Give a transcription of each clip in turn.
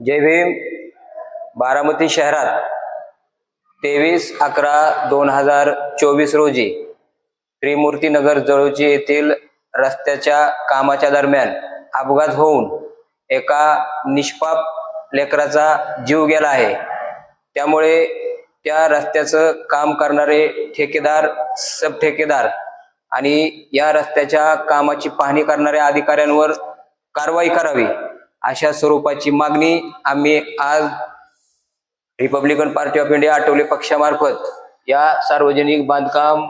जय भीम. बारामती शहरात तेवीस अकरा दोन हजार चोवीस रोजी त्रिमूर्तीनगर जळोजी येथील रस्त्याच्या कामाच्या दरम्यान अपघात होऊन एका निष्पाप लेकराचा जीव गेला आहे. त्यामुळे त्या रस्त्याचं काम करणारे ठेकेदार सब ठेकेदार आणि या रस्त्याच्या कामाची पाहणी करणाऱ्या अधिकाऱ्यांवर कारवाई करावी. अशा स्वरूपाची मागणी आम्ही आज Republican Party of India Athawale पक्षामार्फत या सार्वजनिक बांधकाम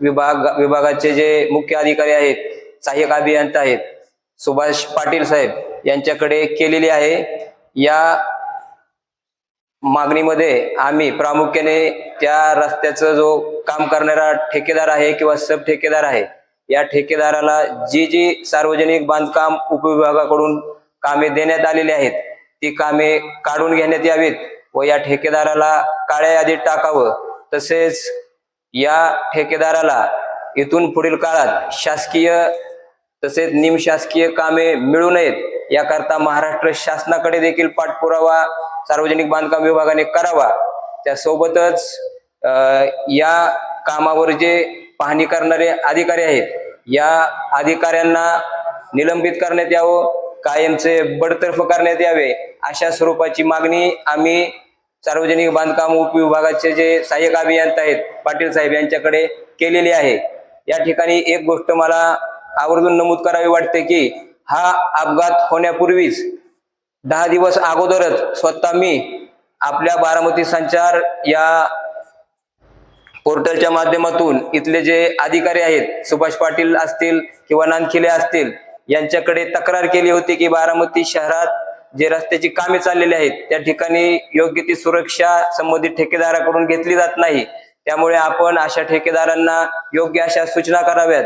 विभाग विभागाचे जे मुख्य अधिकारी आहेत सहाय्यक अभियंता आहेत सुभाष पाटील साहेब यांच्याकडे केलेली आहे. या मागणीमध्ये आम्ही प्रामुख्याने त्या रस्त्याचं जो काम करणारा ठेकेदार आहे किंवा सब ठेकेदार आहे या ठेकेदाराला जी जी सार्वजनिक बांधकाम उपविभागाकडून कामे देण्यात आलेली आहेत. ती कामे काढून घेण्यात यावीत व या ठेकेदाराला काळ्या यादीत टाकावं. तसेच या ठेकेदाराला इथून पुढील काळात शासकीय तसेच निमशासकीय कामे मिळू नयेत याकरता महाराष्ट्र शासनाकडे देखील पाठपुरावा सार्वजनिक बांधकाम विभागाने करावा. त्यासोबतच या कामावर जे पाहणी करणारे अधिकारी आहेत या अधिकाऱ्यांना निलंबित करण्यात यावं. कायमचे बडतर्फ करण्यात यावे अशा स्वरूपाची मागणी आम्ही सार्वजनिक बांधकाम उपविभागाचे जे सहाय्यक अभियंता आहेत पाटील साहेब यांच्याकडे केलेली आहे. या ठिकाणी एक गोष्ट मला आवर्जून नमूद करावी वाटते की हा अपघात होण्यापूर्वीच दहा दिवस अगोदरच स्वतः मी आपल्या बारामती संचार या पोर्टलच्या माध्यमातून इथले जे अधिकारी आहेत सुभाष पाटील असतील किंवा नानखिले असतील यांच्याकडे तक्रार केली होती की बारामती शहरात जे रस्त्याची कामे चाललेली आहेत त्या ठिकाणी योग्य ती सुरक्षा संबंधित ठेकेदाराकडून घेतली जात नाही. त्यामुळे आपण अशा ठेकेदारांना योग्य अशा सूचना कराव्यात.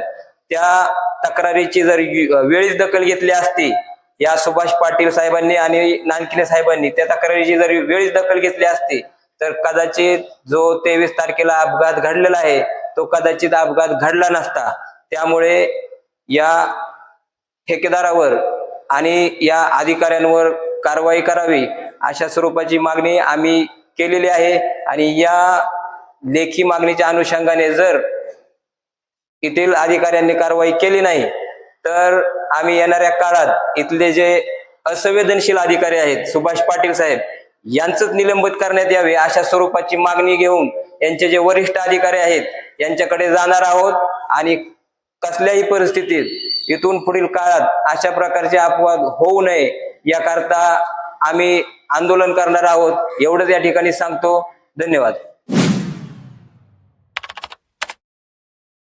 त्या तक्रारीची जर वेळीच दखल घेतली असती या सुभाष पाटील साहेबांनी आणि नानकिने साहेबांनी त्या तक्रारीची जर वेळीच दखल घेतली असती तर कदाचित जो तेवीस तारखेला अपघात घडलेला आहे तो कदाचित अपघात घडला नसता. त्यामुळे या ठेकेदारावर आणि या अधिकाऱ्यांवर कारवाई करावी अशा स्वरूपाची मागणी आम्ही केलेली आहे. आणि या लेखी मागणीच्या अनुषंगाने जर येथील अधिकाऱ्यांनी कारवाई केली नाही तर आम्ही येणाऱ्या काळात इथले जे असंवेदनशील अधिकारी आहेत सुभाष पाटील साहेब यांचंच निलंबित करण्यात यावे अशा स्वरूपाची मागणी घेऊन यांचे जे वरिष्ठ अधिकारी आहेत यांच्याकडे जाणार आहोत आणि कसल्याही परिस्थितीत इथून पुढील काळात अशा प्रकारचे अपवाद होऊ नये याकरता आम्ही आंदोलन करणार आहोत. एवढंच या ठिकाणी सांगतो. धन्यवाद.